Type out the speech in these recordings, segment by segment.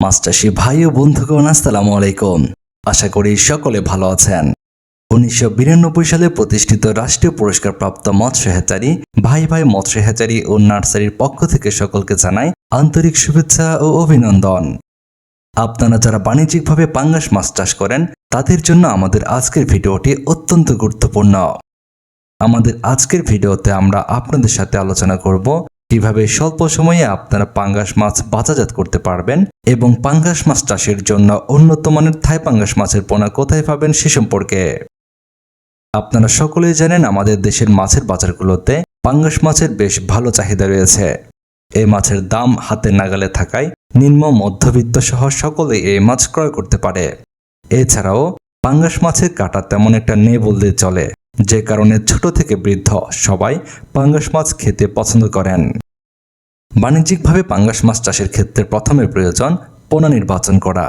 মাস্টারশি ভাই ও বন্ধুগণ, আসসালামু আলাইকুম। আশা করি সকলে ভালো আছেন। উনিশশো বিরানব্বই সালে প্রতিষ্ঠিত রাষ্ট্রীয় পুরস্কারপ্রাপ্ত মৎস্য হ্যাচারি ভাই ভাই মৎস্য হ্যাচারি ও নার্সারির পক্ষ থেকে সকলকে জানাই আন্তরিক শুভেচ্ছা ও অভিনন্দন। আপনারা যারা বাণিজ্যিকভাবে পাঙ্গাস মাছ চাষ করেন, তাদের জন্য আমাদের আজকের ভিডিওটি অত্যন্ত গুরুত্বপূর্ণ। আমাদের আজকের ভিডিওতে আমরা আপনাদের সাথে আলোচনা করব কীভাবে স্বল্প সময়ে আপনারা পাঙ্গাস মাছ বাজারজাত করতে পারবেন এবং পাঙ্গাস মাছ চাষের জন্য উন্নত মানের থাই পাঙ্গাস মাছের পোনা কোথায় পাবেন সে সম্পর্কে। আপনারা সকলেই জানেন আমাদের দেশের মাছের বাজারগুলোতে পাঙ্গাস মাছের বেশ ভালো চাহিদা রয়েছে। এই মাছের দাম হাতের নাগালে থাকায় নিম্ন মধ্যবিত্ত সহ সকলেই এই মাছ ক্রয় করতে পারে। এছাড়াও পাঙ্গাস মাছের কাটা তেমন একটা নেই বললে চলে। যে কারণে ছোট থেকে বৃদ্ধ সবাই পাঙ্গাস মাছ খেতে পছন্দ করেন। বাণিজ্যিকভাবে পাঙ্গাস মাছ চাষের ক্ষেত্রে প্রথমে প্রয়োজন পোনা নির্বাচন করা।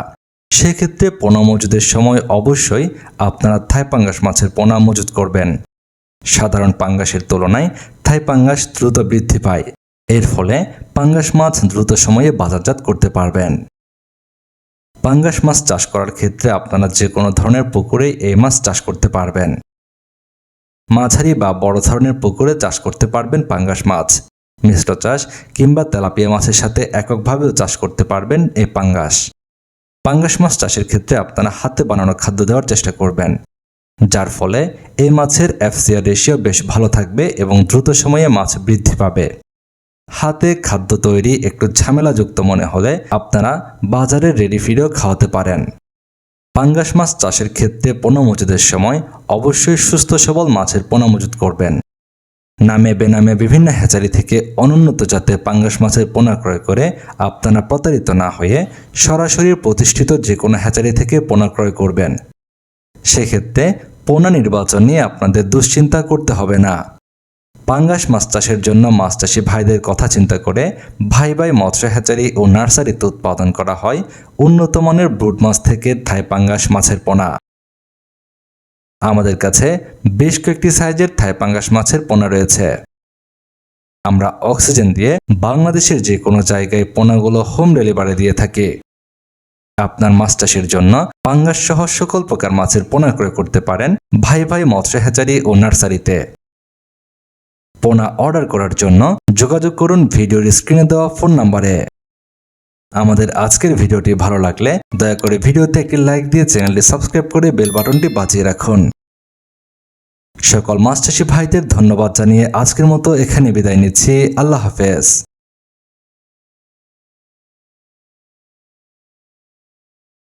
সেক্ষেত্রে পোনা মজুদের সময় অবশ্যই আপনারা থাই পাঙ্গাস মাছের পোনা মজুদ করবেন। সাধারণ পাঙ্গাসের তুলনায় থাই পাঙ্গাস দ্রুত বৃদ্ধি পায়। এর ফলে পাঙ্গাস মাছ দ্রুত সময়ে বাজারজাত করতে পারবেন। পাঙ্গাস মাছ চাষ করার ক্ষেত্রে আপনারা যে কোনো ধরনের পুকুরেই এই মাছ চাষ করতে পারবেন। মাঝারি বা বড় ধরনের পুকুরে চাষ করতে পারবেন পাঙ্গাস মাছ। মিশ্র চাষ কিংবা তেলাপিয়া মাছের সাথে এককভাবেও চাষ করতে পারবেন এই পাঙ্গাস। পাঙ্গাস মাছ চাষের ক্ষেত্রে আপনারা হাতে বানানো খাদ্য দেওয়ার চেষ্টা করবেন। যার ফলে এই মাছের এফসিআর রেশিও বেশ ভালো থাকবে এবং দ্রুত সময়ে মাছ বৃদ্ধি পাবে। হাতে খাদ্য তৈরি একটু ঝামেলাযুক্ত মনে হলে আপনারা বাজারে রেডি ফিডও খাওয়াতে পারেন। পাঙ্গাস মাছ চাষের ক্ষেত্রে পোনা মজুদের সময় অবশ্যই সুস্থ সবল মাছের পোনা মজুদ করবেন। নামে বেনামে বিভিন্ন হ্যাচারি থেকে অনুন্নত জাতের পাঙ্গাস মাছের পোনা ক্রয় করে আপনারা প্রতারিত না হয়ে সরাসরি প্রতিষ্ঠিত যে কোনো হ্যাচারি থেকে পোনা ক্রয় করবেন। সেক্ষেত্রে পোনা নির্বাচন নিয়ে আপনাদের দুশ্চিন্তা করতে হবে না। পাঙ্গাস মাছ চাষের জন্য মাছ চাষি ভাইদের কথা চিন্তা করে ভাই ভাই মৎস্য হ্যাচারি ও নার্সারিতে উৎপাদন করা হয় উন্নত মানের ব্রুড মাছ থেকে থাই পাঙ্গাস মাছের পোনা। আমাদের কাছে বেশ কয়েকটি সাইজের থাই পাঙ্গাস মাছের পোনা রয়েছে। আমরা অক্সিজেন দিয়ে বাংলাদেশের যে কোনো জায়গায় পোনাগুলো হোম ডেলিভারি দিয়ে থাকি। আপনার মাছ চাষের জন্য পাঙ্গাস সহ সকল প্রকার মাছের পোনা ক্রয় করতে পারেন ভাই ভাই মৎস্য হ্যাচারি ও নার্সারিতে। পোনা অর্ডার করার জন্য যোগাযোগ করুন ভিডিওর স্ক্রিনে দেওয়া ফোন নাম্বারে। আমাদের আজকের ভিডিওটি ভালো লাগলে দয়া করে ভিডিওতে একটি লাইক দিয়ে চ্যানেলটি সাবস্ক্রাইব করে বেল বাটনটি বাজিয়ে রাখুন। সকল মাছ ভাইদের ধন্যবাদ জানিয়ে আজকের মতো এখানে বিদায় নিচ্ছি। আল্লাহ হাফেজ।